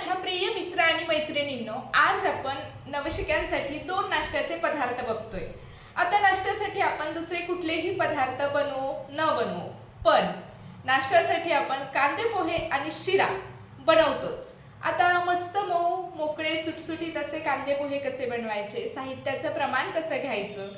माझ्या प्रिय मित्र आणि मैत्रिणींनो आज आपण नवशिक्यांसाठी दोन नाश्त्याचे पदार्थ बघतोय. आता नाश्त्यासाठी आपण दुसरे कुठलेही पदार्थ बनवू न बनवू. पण नाश्त्यासाठी आपण कांदे पोहे आणि शिरा बनवतोच. आता मस्त मऊ मोकळे सुटसुटीत असे कांदे पोहे कसे बनवायचे साहित्याचं प्रमाण कसं घ्यायचं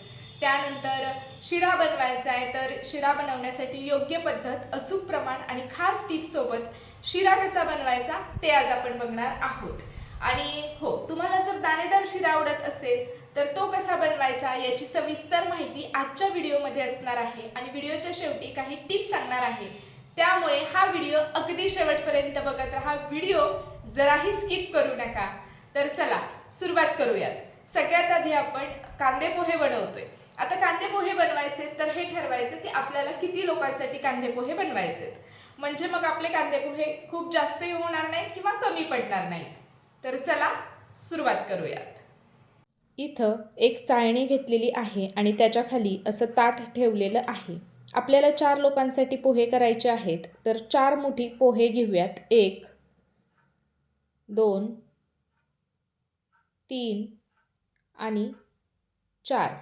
त्यानंतर शिरा बनवायचा आहे तर शिरा बनवण्यासाठी योग्य पद्धत अचूक प्रमाण आणि खास टिप्ससोबत शिरा कसा बनवायचा ते आज आपण बघणार आहोत. आणि हो तुम्हाला जर दाणेदार शिरा आवडत असेल तर तो कसा बनवायचा याची सविस्तर माहिती आजच्या व्हिडिओमध्ये असणार आहे. आणि व्हिडिओच्या शेवटी काही टिप्स सांगणार आहे. त्यामुळे हा व्हिडिओ अगदी शेवटपर्यंत बघत राहा. व्हिडिओ जराही स्किप करू नका. तर चला सुरुवात करूयात. सगळ्यात आधी आपण कांदे पोहे बनवतोय. आता कांदे पोहे बनवायचे तर हे ठरवायचे की आपल्याला किती लोकांसाठी कांदे पोहे बनवायचे म्हणजे मग आपले कांदे पोहे खूप जास्तही होणार नाहीत किंवा कमी पडणार नाहीत. तर चला सुरुवात करूयात. इथं एक चाळणी घेतलेली आहे आणि त्याच्याखाली असं ताट ठेवलेलं आहे. आपल्याला चार लोकांसाठी पोहे करायचे आहेत तर चार मुठी पोहे घेऊयात. एक दोन तीन आणि चार.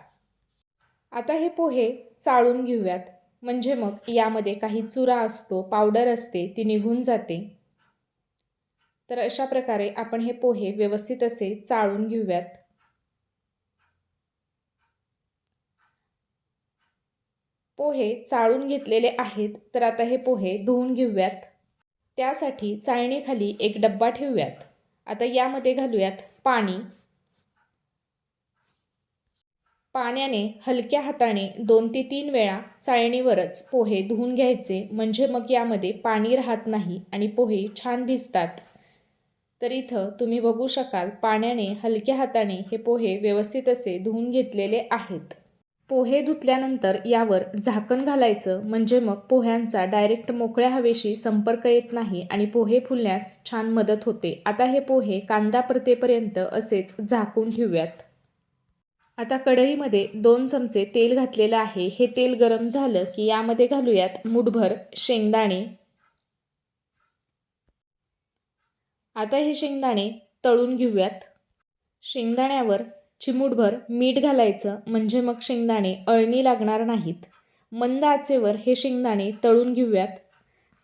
आता हे पोहे चाळून घेऊयात. म्हणजे मग यामध्ये काही चुरा असतो पावडर असते ती निघून जाते. तर अशा प्रकारे आपण हे पोहे व्यवस्थित असे चाळून घेऊयात. पोहे चाळून घेतलेले आहेत तर आता हे पोहे धुवून घेऊयात. त्यासाठी चाळणीखाली एक डब्बा ठेवूयात. आता यामध्ये घालूयात पाणी. पाण्याने हलक्या हाताने दोन ते तीन वेळा चाळणीवरच पोहे धुवून घ्यायचे म्हणजे मग यामध्ये पाणी राहत नाही आणि पोहे छान भिजतात. तर इथं तुम्ही बघू शकाल पाण्याने हलक्या हाताने हे पोहे व्यवस्थित असे धुवून घेतलेले आहेत. पोहे धुतल्यानंतर यावर झाकण घालायचं म्हणजे मग पोह्यांचा डायरेक्ट मोकळ्या हवेशी संपर्क येत नाही आणि पोहे फुलण्यास छान मदत होते. आता हे पोहे कांदा परतेपर्यंत असेच झाकून ठेवूयात. आता कढईमध्ये दोन चमचे तेल घातलेलं आहे. हे तेल गरम झालं की यामध्ये घालूयात मुठभर शेंगदाणे. आता हे शेंगदाणे तळून घेऊयात. शेंगदाण्यावर चिमूटभर मीठ घालायचं म्हणजे मग शेंगदाणे अळणी लागणार नाहीत. मंद आचेवर हे शेंगदाणे तळून घेऊयात.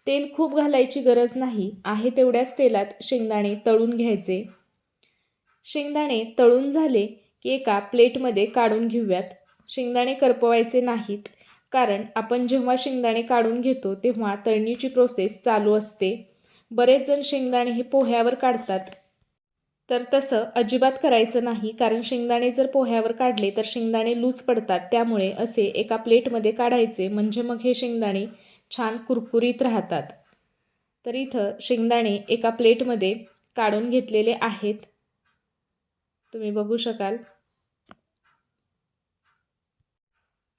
तेल खूप घालायची गरज नाही आहे तेवढ्याच तेलात शेंगदाणे तळून घ्यायचे. शेंगदाणे तळून झाले एका प्लेटमध्ये काढून घेऊयात. शेंगदाणे करपवायचे नाहीत कारण आपण जेव्हा शेंगदाणे काढून घेतो तेव्हा तळणीची प्रोसेस चालू असते. बरेच जण शेंगदाणे हे पोह्यावर काढतात. तर तसं अजिबात करायचं नाही कारण शेंगदाणे जर पोह्यावर काढले तर शेंगदाणे लूज पडतात. त्यामुळे असे एका प्लेटमध्ये काढायचे म्हणजे मग हे शेंगदाणे छान कुरकुरीत राहतात. तर इथं शेंगदाणे एका प्लेटमध्ये काढून घेतलेले आहेत. तुम्ही बघू शकाल.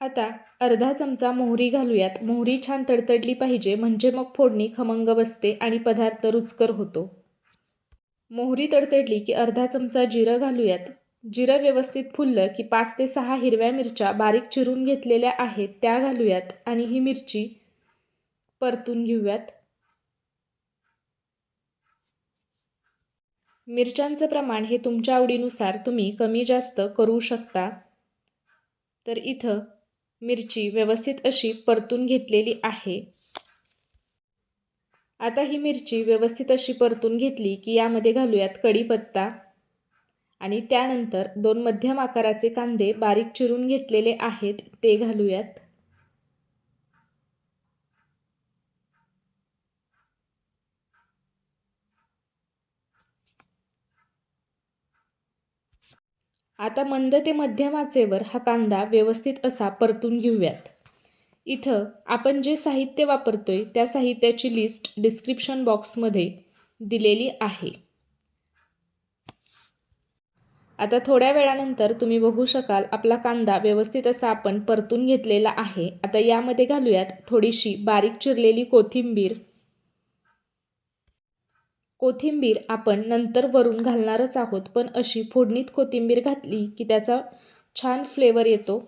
आता अर्धा चमचा मोहरी घालूयात. मोहरी छान तडतडली पाहिजे म्हणजे मग फोडणी खमंग बसते आणि पदार्थ रुचकर होतो. मोहरी तडतडली की अर्धा चमचा जिरं घालूयात. जिरं व्यवस्थित फुललं की पाच ते सहा हिरव्या मिरच्या बारीक चिरून घेतलेल्या आहेत त्या घालूयात आणि ही मिरची परतून घेऊयात. मिरच्यांचं प्रमाण हे तुमच्या आवडीनुसार तुम्ही कमी जास्त करू शकता. तर इथं मिरची व्यवस्थित अशी परतून घेतलेली आहे. आता ही मिरची व्यवस्थित अशी परतून घेतली की यामध्ये घालूयात कढीपत्ता आणि त्यानंतर दोन मध्यम आकाराचे कांदे बारीक चिरून घेतलेले आहेत ते घालूयात. आता मंद ते मध्यम आचेवर हा कांदा व्यवस्थित असा परतून घेऊयात. इथं आपण जे साहित्य वापरतोय त्या साहित्याची लिस्ट डिस्क्रिप्शन बॉक्समध्ये दिलेली आहे. आता थोड्या वेळानंतर तुम्ही बघू शकाल आपला कांदा व्यवस्थित असा आपण परतून घेतलेला आहे. आता यामध्ये घालूयात थोडीशी बारीक चिरलेली कोथिंबीर कोथिंबीर आपण नंतर वरून घालणारच आहोत पण अशी फोडणीत कोथिंबीर घातली की त्याचा छान फ्लेवर येतो.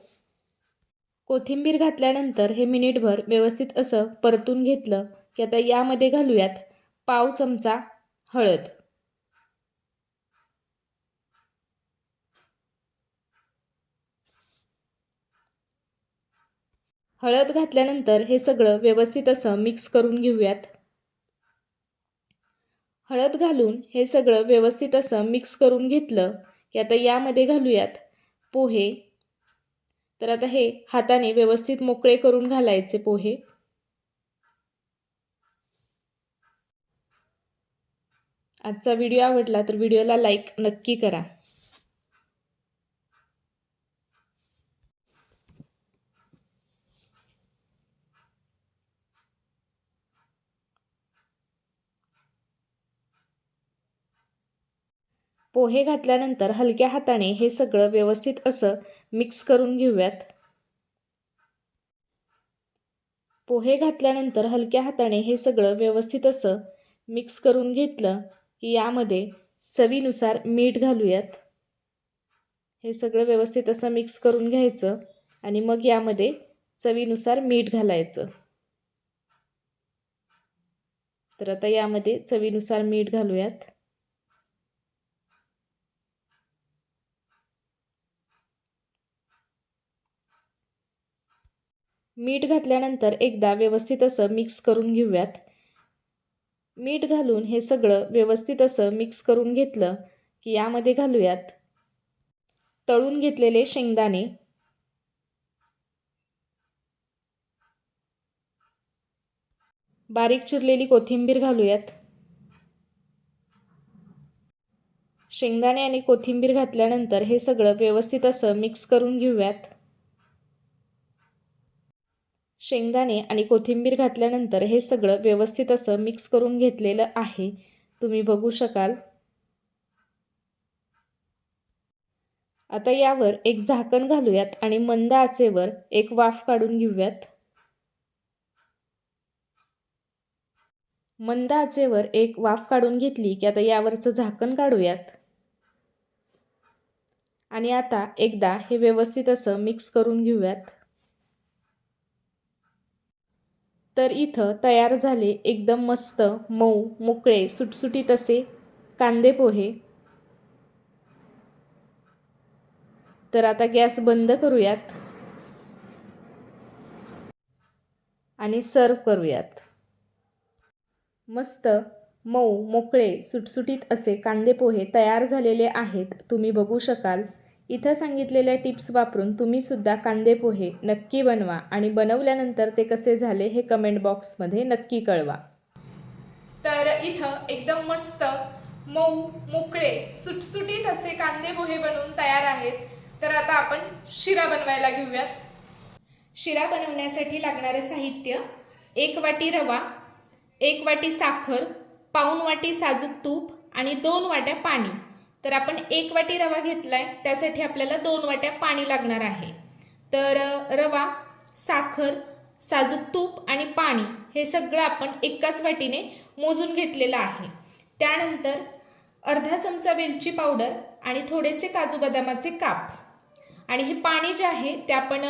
कोथिंबीर घातल्यानंतर हे मिनिटभर व्यवस्थित असं परतून घेतलं की आता यामध्ये घालूयात पाव चमचा हळद. हळद घातल्यानंतर हे सगळं व्यवस्थित असं मिक्स करून घेऊयात. हळद घालून हे सगळं व्यवस्थित असं मिक्स करून घेतलं की आता यामध्ये घालूयात पोहे. तर आता हे हाताने व्यवस्थित मोकळे करून घालायचे पोहे. आजचा व्हिडिओ आवडला तर व्हिडिओला लाईक नक्की करा. पोहे घातल्यानंतर हलक्या हाताने हे सगळं व्यवस्थित असं मिक्स करून घेऊयात. पोहे घातल्यानंतर हलक्या हाताने हे सगळं व्यवस्थित असं मिक्स करून घेतलं की यामध्ये चवीनुसार मीठ घालूयात. हे सगळं व्यवस्थित असं मिक्स करून घ्यायचं आणि मग यामध्ये चवीनुसार मीठ घालायचं. तर आता यामध्ये चवीनुसार मीठ घालूयात. मीठ घातल्यानंतर एकदा व्यवस्थित असं मिक्स करून घेऊयात. मीठ घालून हे सगळं व्यवस्थित असं मिक्स करून घेतलं की यामध्ये घालूयात. तळून घेतलेले शेंगदाणे. बारीक चिरलेली कोथिंबीर घालूयात. शेंगदाणे आणि कोथिंबीर घातल्यानंतर हे सगळं व्यवस्थित असं मिक्स करून घेऊयात. शेंगदाणे आणि कोथिंबीर घातल्यानंतर हे सगळं व्यवस्थित असं मिक्स करून घेतलेलं आहे. तुम्ही बघू शकाल. आता यावर एक झाकण घालूयात आणि मंद आचेवर एक वाफ काढून घेऊयात. मंद आचेवर एक वाफ काढून घेतली की आता यावरचं झाकण काढूयात. आणि आता एकदा हे व्यवस्थित असं मिक्स करून घेऊयात. तर इथं तयार झाले एकदम मस्त मऊ मोकळे सुटसुटीत असे कांदे पोहे. तर आता गॅस बंद करूयात. आणि सर्व करूयात. मस्त मऊ मोकळे सुटसुटीत असे कांदे पोहे तयार झालेले आहेत. तुम्ही बघू शकाल. इथं सांगितलेल्या टिप्स वापरून तुम्हीसुद्धा कांदे पोहे नक्की बनवा आणि बनवल्यानंतर ते कसे झाले हे कमेंट बॉक्समध्ये नक्की कळवा. तर इथं एकदम मस्त मऊ मोकळे सुटसुटीत असे कांदे पोहे बनवून तयार आहेत. तर आता आपण शिरा बनवायला घेऊयात. शिरा बनवण्यासाठी लागणारे साहित्य एक वाटी रवा एक वाटी साखर पाऊन वाटी साजूक तूप आणि दोन वाट्या पाणी. तर आपण एक वाटी रवा घेतलाय त्यासाठी आपल्याला दोन वाट्या पाणी लागणार आहे. तर रवा साखर साजूक तूप आणि पाणी हे सगळं आपण एकाच वाटीने मोजून घेतलेलं आहे. त्यानंतर अर्धा चमचा वेलची पावडर आणि थोडेसे काजू बदामाचे काप. आणि हे पाणी जे आहे ते आपण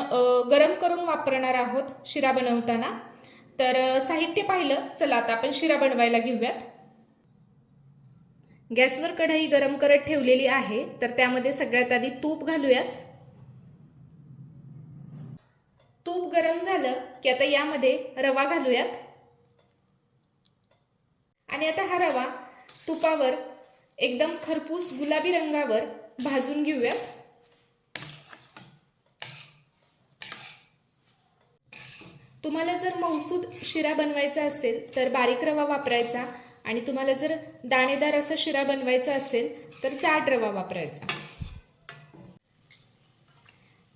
गरम करून वापरणार आहोत शिरा बनवताना. तर साहित्य पाहिलं चला आता आपण शिरा बनवायला घेऊयात. गॅसवर कढई गरम करत ठेवलेली आहे तर त्यामध्ये सगळ्यात आधी तूप घालूयात. तूप गरम झालं की आता यामध्ये रवा घालूयात. आणि आता हा रवा तुपावर एकदम खरपूस गुलाबी रंगावर भाजून घेऊयात तुम्हाला जर मौसूद शिरा बनवायचा असेल तर बारीक रवा वापरायचा. आणि तुम्हाला जर दाणेदार असा शिरा बनवायचा असेल तर जाड रवा वापरायचा.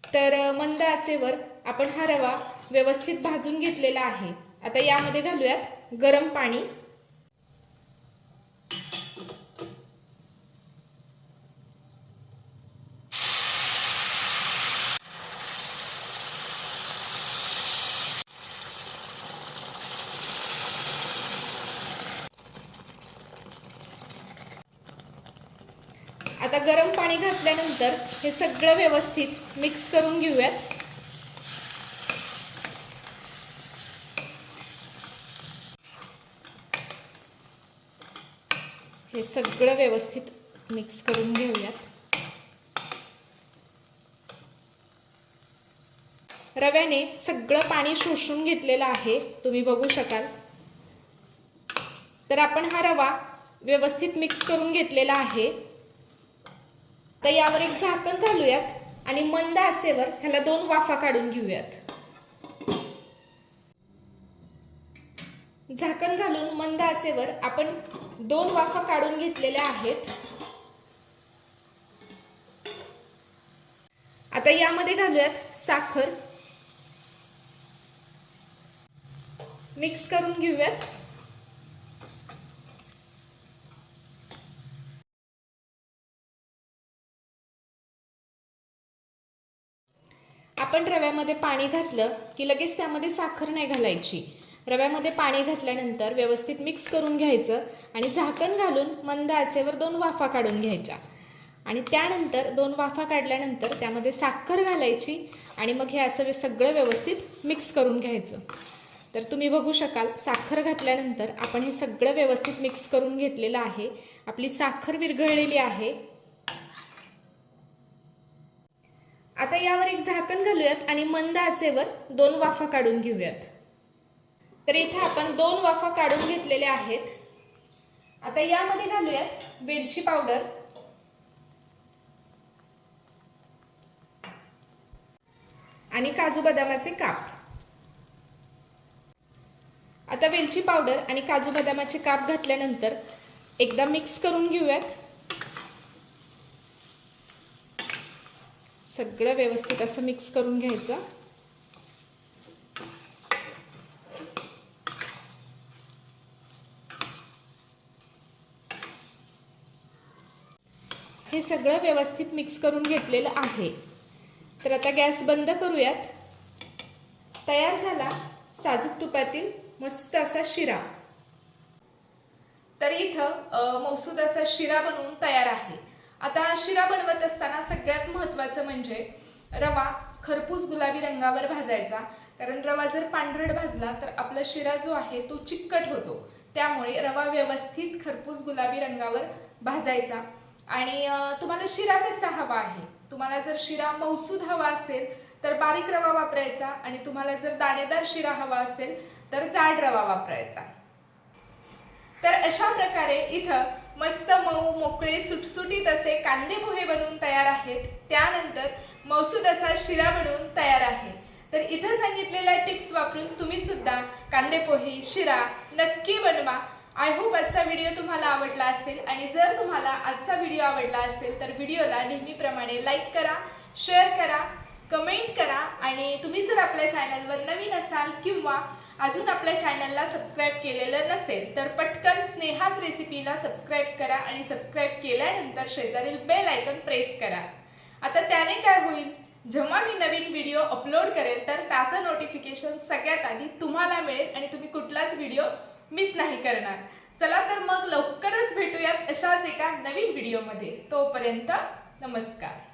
तर मंद आचेवर आपण हा रवा व्यवस्थित भाजून घेतलेला आहे. आता यामध्ये घालूयात गरम पाणी. आता गरम पाणी घातल्यानंतर हे सगळं व्यवस्थित मिक्स करून घेऊयात. हे सगळं व्यवस्थित मिक्स करून घेऊयात. रव्याने सगळं पाणी शोषून घेतलेलं आहे तुम्ही बघू शकाल. तर आपण हा रवा व्यवस्थित मिक्स करून घेतलेला आहे. तर यावर एक झाकण घालूयात आणि मंद आचेवर ह्याला दोन वाफा काढून घेऊयात. झाकण घालून मंद आचेवर आपण दोन वाफा काढून घेतलेल्या आहेत. आता यामध्ये घालूयात साखर. मिक्स करून घेऊयात. आपण रव्यामध्ये पाणी घातलं की लगेच त्यामध्ये साखर नाही घालायची. रव्यामध्ये पाणी घातल्यानंतर व्यवस्थित मिक्स करून घ्यायचं आणि झाकण घालून मंद आचेवर दोन वाफा काढून घ्यायच्या. आणि त्यानंतर दोन वाफा काढल्यानंतर त्यामध्ये साखर घालायची आणि मग हे असं वे- सगळं व्यवस्थित मिक्स करून घ्यायचं. तर तुम्ही बघू शकाल साखर घातल्यानंतर आपण हे सगळं व्यवस्थित मिक्स करून घेतलेलं आहे. आपली साखर विरघळलेली आहे. आता यावर एक झाकण घालूयात आणि मंद आचेवर दोन वाफा काढून घेऊयात. तर इथे आपण दोन वाफा काढून घेतलेल्या आहेत. आता यामध्ये घालूयात वेलची पावडर. आणि काजू बदामाचे काप. आता वेलची पावडर आणि काजू बदामाचे काप घातल्यानंतर एकदा मिक्स करून घेऊयात. सगळं व्यवस्थित असं मिक्स करून घ्यायचं. हे सगळं व्यवस्थित मिक्स करून घेतलेलं आहे. तर आता गॅस बंद करूयात. तयार झाला साजूक तुपातील मस्त असा शिरा. तर इथं मौसूद असा शिरा बनवून तयार आहे. आता शिरा बनवत असताना सगळ्यात महत्त्वाचं म्हणजे रवा खरपूस गुलाबी रंगावर भाजायचा. कारण रवा जर पांढरट भाजला तर आपला शिरा जो आहे तो चिकट होतो. त्यामुळे रवा व्यवस्थित खरपूस गुलाबी रंगावर भाजायचा. आणि तुम्हाला शिरा कसा हवा आहे? तुम्हाला जर शिरा मौसूद हवा असेल तर बारीक रवा वापरायचा. आणि तुम्हाला जर दाणेदार शिरा हवा असेल तर जाड रवा वापरायचा. तर अशा प्रकारे इथं मस्त मऊ मोकळे सुटसुटीत असे कांदे पोहे बनवून तयार आहेत. त्यानंतर मौसूद असा शिरा बनवून तयार आहे. तर इथं सांगितलेल्या टिप्स वापरून तुम्ही सुद्धा कांदे पोहे शिरा नक्की बनवा. आय होप आजचा व्हिडिओ तुम्हाला आवडला असेल आणि जर तुम्हाला आजचा व्हिडिओ आवडला असेल तर व्हिडिओला नेहमीप्रमाणे लाईक करा शेअर करा कमेंट करा आणि तुम्ही जर आपल्या चॅनलवर नवीन असाल किंवा अजून आपल्या चॅनलला सबस्क्राईब केलेलं नसेल तर पटकन स्नेहाच रेसिपीला सबस्क्राईब करा आणि सबस्क्राईब केल्यानंतर शेजारील बेल आयकन प्रेस करा. आता त्याने काय होईल? जेव्हा मी नवीन व्हिडिओ अपलोड करेल तर त्याचं नोटिफिकेशन सगळ्यात आधी तुम्हाला मिळेल आणि तुम्ही कुठलाच व्हिडिओ मिस नाही करणार. चला तर मग लवकरच भेटूयात अशाच एका नवीन व्हिडिओमध्ये. तोपर्यंत नमस्कार.